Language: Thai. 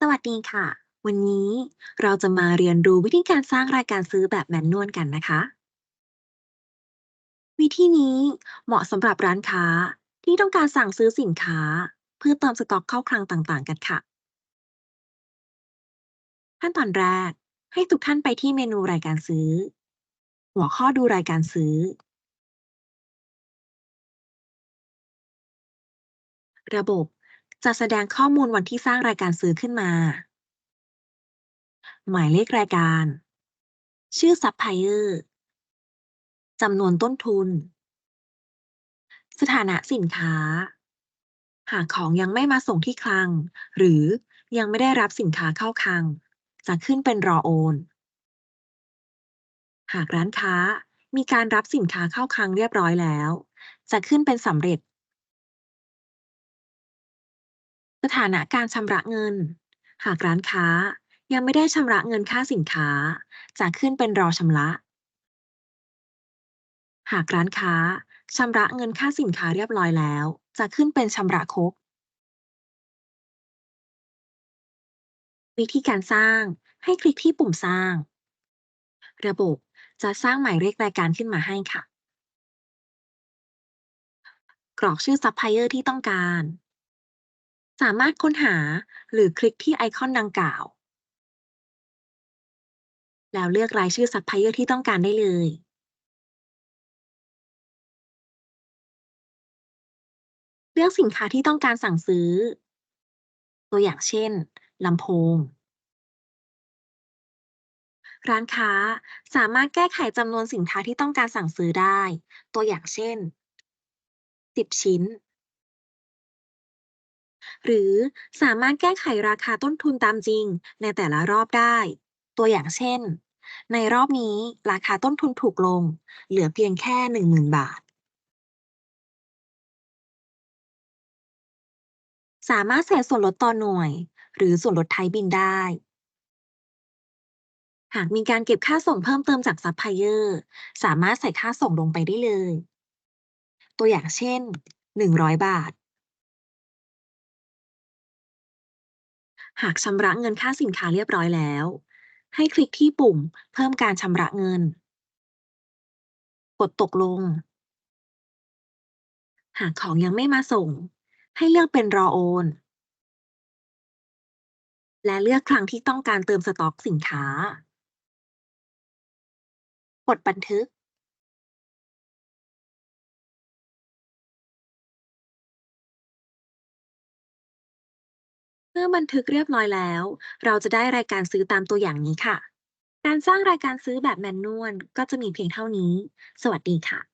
สวัสดีค่ะ วันนี้เราจะมาเรียนรู้วิธีการสร้างรายการซื้อแบบแมนนวลกันนะคะ วิธีนี้เหมาะสำหรับร้านค้าที่ต้องการสั่งซื้อสินค้า เพื่อเติมสต็อกเข้าคลังต่างๆ กันค่ะ ขั้นตอนแรกให้ทุกท่านไปที่เมนูรายการซื้อ หัวข้อดูรายการซื้อ ระบบ จะแสดงข้อมูลวันที่สร้างรายการซื้อขึ้นมา หมายเลขรายการ ชื่อซัพพลายเออร์จำนวนต้นทุน สถานะสินค้า หากของยังไม่มาส่งที่คลัง หรือยังไม่ได้รับสินค้าเข้าคลัง จะขึ้นเป็นรอโอน หากร้านค้ามีการรับสินค้าเข้าคลังเรียบร้อยแล้ว จะขึ้นเป็นสำเร็จ สถานะการชำระเงิน หากร้านค้ายังไม่ได้ชำระเงินค่าสินค้า จะขึ้นเป็นรอชำระ หากร้านค้าชำระเงินค่าสินค้าเรียบร้อยแล้ว จะขึ้นเป็นชำระครบ วิธีการสร้างให้คลิกที่ปุ่มสร้าง ระบบจะสร้างหมายเลขรายการขึ้นมาให้ค่ะ กรอกชื่อซัพพลายเออร์ที่ต้องการ สามารถค้นหาหรือคลิกที่ไอคอนดังกล่าว แล้วเลือกรายชื่อซัพพลายเออร์ที่ต้องการได้เลยเลือกสินค้าที่ต้องการสั่งซื้อ ตัวอย่างเช่นลำโพง ร้านค้าสามารถแก้ไขจำนวนสินค้าที่ต้องการสั่งซื้อได้ ตัวอย่างเช่น 10 ชิ้น หรือสามารถแก้ไขราคาต้นทุนตามจริงในแต่ละรอบได้ ตัวอย่างเช่น ในรอบนี้ราคาต้นทุนถูกลง เหลือเพียงแค่ 10,000 บาท สามารถใส่ส่วนลดต่อหน่วย หรือส่วนลดท้ายบินได้ หากมีการเก็บค่าส่งเพิ่มเติมจากซัพพลายเออร์ สามารถใส่ค่าส่งลงไปได้เลย ตัวอย่างเช่น 100 บาท หากชำระเงินค่าสินค้าเรียบร้อยแล้ว ให้คลิกที่ปุ่ม เพิ่มการชำระเงิน กดตกลง หากของยังไม่มาส่ง ให้เลือกเป็นรอโอน และเลือกครั้งที่ต้องการเติมสต็อกสินค้า กดบันทึก มื่อบันทึกเรียบร้อยแล้ว เราจะได้รายการซื้อตามตัวอย่างนี้ค่ะ การสร้างรายการซื้อแบบแมนนวลก็จะมีเพียงเท่านี้ สวัสดีค่ะ